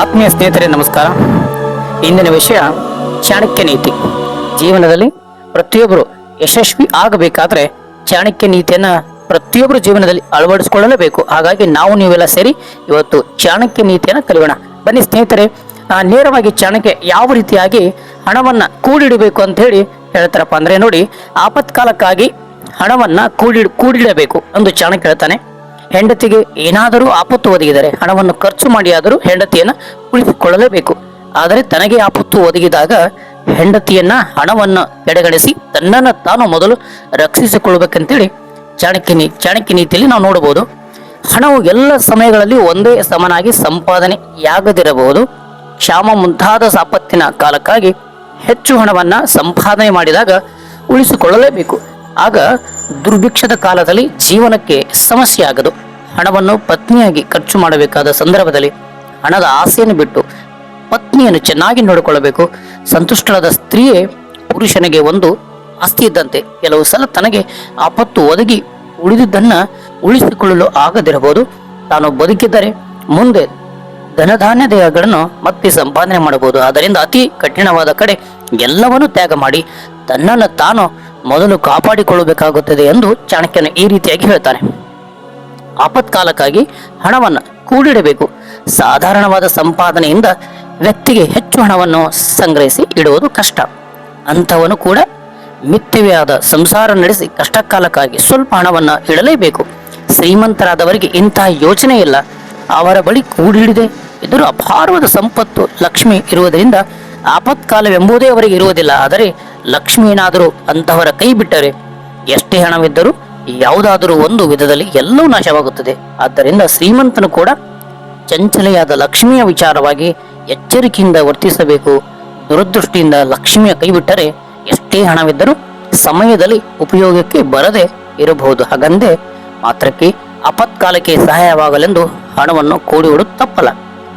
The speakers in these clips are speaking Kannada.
ಆತ್ಮೀಯ ಸ್ನೇಹಿತರೆ, ನಮಸ್ಕಾರ. ಇಂದಿನ ವಿಷಯ ಚಾಣಕ್ಯ ನೀತಿ. ಜೀವನದಲ್ಲಿ ಪ್ರತಿಯೊಬ್ಬರು ಯಶಸ್ವಿ ಆಗಬೇಕಾದ್ರೆ ಚಾಣಕ್ಯ ನೀತಿಯನ್ನ ಪ್ರತಿಯೊಬ್ಬರು ಜೀವನದಲ್ಲಿ ಅಳವಡಿಸಿಕೊಳ್ಳಲೇಬೇಕು. ಹಾಗಾಗಿ ನಾವು ನೀವೆಲ್ಲ ಸೇರಿ ಇವತ್ತು ಚಾಣಕ್ಯ ನೀತಿಯನ್ನು ಕಲಿಯೋಣ. ಬನ್ನಿ ಸ್ನೇಹಿತರೆ ನೇರವಾಗಿ ಚಾಣಕ್ಯ ಯಾವ ರೀತಿಯಾಗಿ ಹಣವನ್ನ ಕೂಡಿಡಬೇಕು ಅಂತ ಹೇಳಿ ಹೇಳ್ತಾರಪ್ಪ ಅಂದ್ರೆ ನೋಡಿ, ಆಪತ್ಕಾಲಕ್ಕಾಗಿ ಹಣವನ್ನ ಕೂಡಿ, ಕೂಡಿಡಬೇಕು ಎಂದು ಚಾಣಕ್ಯ ಹೇಳ್ತಾನೆ. ಹೆಂಡತಿಗೆ ಏನಾದರೂ ಆಪತ್ತು ಒದಗಿದರೆ, ಹಣವನ್ನು ಖರ್ಚು ಮಾಡಿಯಾದರೂ ಹೆಂಡತಿಯನ್ನು ಉಳಿಸಿಕೊಳ್ಳಲೇಬೇಕು. ಆದರೆ ತನಗೆ ಆಪತ್ತು ಒದಗಿದಾಗ ಹೆಂಡತಿಯನ್ನ ಹಣವನ್ನು ಎಡೆಗಣಿಸಿ ತನ್ನನ್ನು ತಾನು ಮೊದಲು ರಕ್ಷಿಸಿಕೊಳ್ಬೇಕಂತೇಳಿ ಚಾಣಕ್ಯ ನೀ ಚಾಣಕ್ಯ ನೀತಿಯಲ್ಲಿ ನಾವು ನೋಡಬಹುದು. ಹಣವು ಎಲ್ಲ ಸಮಯಗಳಲ್ಲಿ ಒಂದೇ ಸಮನಾಗಿ ಸಂಪಾದನೆಯಾಗದಿರಬಹುದು ಕ್ಷಾಮ ಮುಂತಾದ ಸಾಪತ್ತಿನ ಕಾಲಕ್ಕಾಗಿ ಹೆಚ್ಚು ಹಣವನ್ನ ಸಂಪಾದನೆ ಮಾಡಿದಾಗ ಉಳಿಸಿಕೊಳ್ಳಲೇಬೇಕು. ಆಗ ದುರ್ಭಿಕ್ಷದ ಕಾಲದಲ್ಲಿ ಜೀವನಕ್ಕೆ ಸಮಸ್ಯೆ ಆಗದು. ಹಣವನ್ನು ಪತ್ನಿಯಾಗಿ ಖರ್ಚು ಮಾಡಬೇಕಾದ ಸಂದರ್ಭದಲ್ಲಿ ಹಣದ ಆಸೆಯನ್ನು ಬಿಟ್ಟು ಪತ್ನಿಯನ್ನು ಚೆನ್ನಾಗಿ ನೋಡಿಕೊಳ್ಳಬೇಕು. ಸಂತುಷ್ಟಳಾದ ಸ್ತ್ರೀಯೇ ಪುರುಷನಿಗೆ ಒಂದು ಆಸ್ತಿ ಇದ್ದಂತೆ. ಕೆಲವು ಸಲ ತನಗೆ ಆಪತ್ತು ಒದಗಿ ಉಳಿದಿದ್ದನ್ನ ಉಳಿಸಿಕೊಳ್ಳಲು ಆಗದಿರಬಹುದು. ತಾನು ಬದುಕಿದ್ದರೆ ಮುಂದೆ ಧನಧಾನ್ಯಗಳನ್ನು ಮತ್ತೆ ಸಂಪಾದನೆ ಮಾಡಬಹುದು. ಆದ್ದರಿಂದ ಅತಿ ಕಠಿಣವಾದ ಕಡೆ ಎಲ್ಲವನ್ನು ತ್ಯಾಗ ಮಾಡಿ ತನ್ನನ್ನು ತಾನು ಮೊದಲು ಕಾಪಾಡಿಕೊಳ್ಳಬೇಕಾಗುತ್ತದೆ ಎಂದು ಚಾಣಕ್ಯನು ಈ ರೀತಿಯಾಗಿ ಹೇಳ್ತಾನೆ. ಆಪತ್ಕಾಲಕ್ಕಾಗಿ ಹಣವನ್ನು ಕೂಡಿಡಬೇಕು. ಸಾಧಾರಣವಾದ ಸಂಪಾದನೆಯಿಂದ ವ್ಯಕ್ತಿಗೆ ಹೆಚ್ಚು ಹಣವನ್ನು ಸಂಗ್ರಹಿಸಿ ಇಡುವುದು ಕಷ್ಟ. ಅಂಥವನು ಕೂಡ ಮಿಥ್ಯವಾದ ಸಂಸಾರ ನಡೆಸಿ ಕಷ್ಟಕಾಲಕ್ಕಾಗಿ ಸ್ವಲ್ಪ ಹಣವನ್ನು ಇಡಲೇಬೇಕು. ಶ್ರೀಮಂತರಾದವರಿಗೆ ಇಂತಹ ಯೋಚನೆ ಇಲ್ಲ. ಅವರ ಬಳಿ ಕೂಡಿಡಿದೆ ಇದ್ದರೂ ಅಪಾರವಾದ ಸಂಪತ್ತು ಲಕ್ಷ್ಮಿ ಇರುವುದರಿಂದ ಆಪತ್ಕಾಲವೆಂಬುದೇ ಅವರಿಗೆ ಇರುವುದಿಲ್ಲ. ಆದರೆ ಲಕ್ಷ್ಮಿ ಏನಾದರೂ ಅಂತಹವರ ಕೈ ಬಿಟ್ಟರೆ ಎಷ್ಟೇ ಹಣವಿದ್ದರೂ ಯಾವುದಾದರೂ ಒಂದು ವಿಧದಲ್ಲಿ ಎಲ್ಲವೂ ನಾಶವಾಗುತ್ತದೆ. ಆದ್ದರಿಂದ ಶ್ರೀಮಂತನು ಕೂಡ ಚಂಚಲೆಯಾದ ಲಕ್ಷ್ಮಿಯ ವಿಚಾರವಾಗಿ ಎಚ್ಚರಿಕೆಯಿಂದ ವರ್ತಿಸಬೇಕು. ದುರದೃಷ್ಟಿಯಿಂದ ಲಕ್ಷ್ಮಿಯ ಕೈ ಬಿಟ್ಟರೆ ಎಷ್ಟೇ ಹಣವಿದ್ದರೂ ಸಮಯದಲ್ಲಿ ಉಪಯೋಗಕ್ಕೆ ಬರದೆ ಇರಬಹುದು. ಹಾಗಂದೆ ಮಾತ್ರಕ್ಕೆ ಅಪತ್ಕಾಲಕ್ಕೆ ಸಹಾಯವಾಗಲೆಂದು ಹಣವನ್ನು ಕೂಡಿಡುವುದು ತಪ್ಪಲ್ಲ.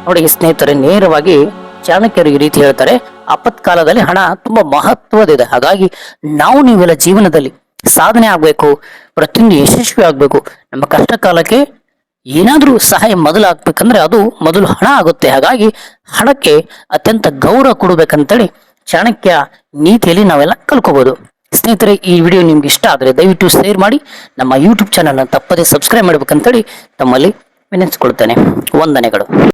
ನೋಡಿ ಸ್ನೇಹಿತರೆ, ನೇರವಾಗಿ ಚಾಣಕ್ಯರು ಈ ರೀತಿ ಹೇಳ್ತಾರೆ ಆಪತ್ಕಾಲದಲ್ಲಿ ಹಣ ತುಂಬಾ ಮಹತ್ವದಿದೆ ಹಾಗಾಗಿ ನಾವು ನೀವೆಲ್ಲ ಜೀವನದಲ್ಲಿ ಸಾಧನೆ ಆಗ್ಬೇಕು, ಪ್ರತಿಯೊಂದು ಯಶಸ್ವಿ ಆಗ್ಬೇಕು. ನಮ್ಮ ಕಷ್ಟ ಕಾಲಕ್ಕೆ ಏನಾದ್ರೂ ಸಹಾಯ ಮೊದಲು ಆಗ್ಬೇಕಂದ್ರೆ ಅದು ಮೊದಲು ಹಣ ಆಗುತ್ತೆ. ಹಾಗಾಗಿ ಹಣಕ್ಕೆ ಅತ್ಯಂತ ಗೌರವ ಕೊಡಬೇಕಂತೇಳಿ ಚಾಣಕ್ಯ ನೀತಿಯಲ್ಲಿ ನಾವೆಲ್ಲ ಕಲ್ಕೋಬಹುದು ಸ್ನೇಹಿತರೆ, ಈ ವಿಡಿಯೋ ನಿಮ್ಗೆ ಇಷ್ಟ ಆದರೆ ದಯವಿಟ್ಟು ಶೇರ್ ಮಾಡಿ, ನಮ್ಮ ಯೂಟ್ಯೂಬ್ ಚಾನಲ್ನ ತಪ್ಪದೇ ಸಬ್ಸ್ಕ್ರೈಬ್ ಮಾಡ್ಬೇಕಂತೇಳಿ ತಮ್ಮಲ್ಲಿ ವಿನಂತಿಸ್ಕೊಳ್ತೇನೆ. ವಂದನೆಗಳು.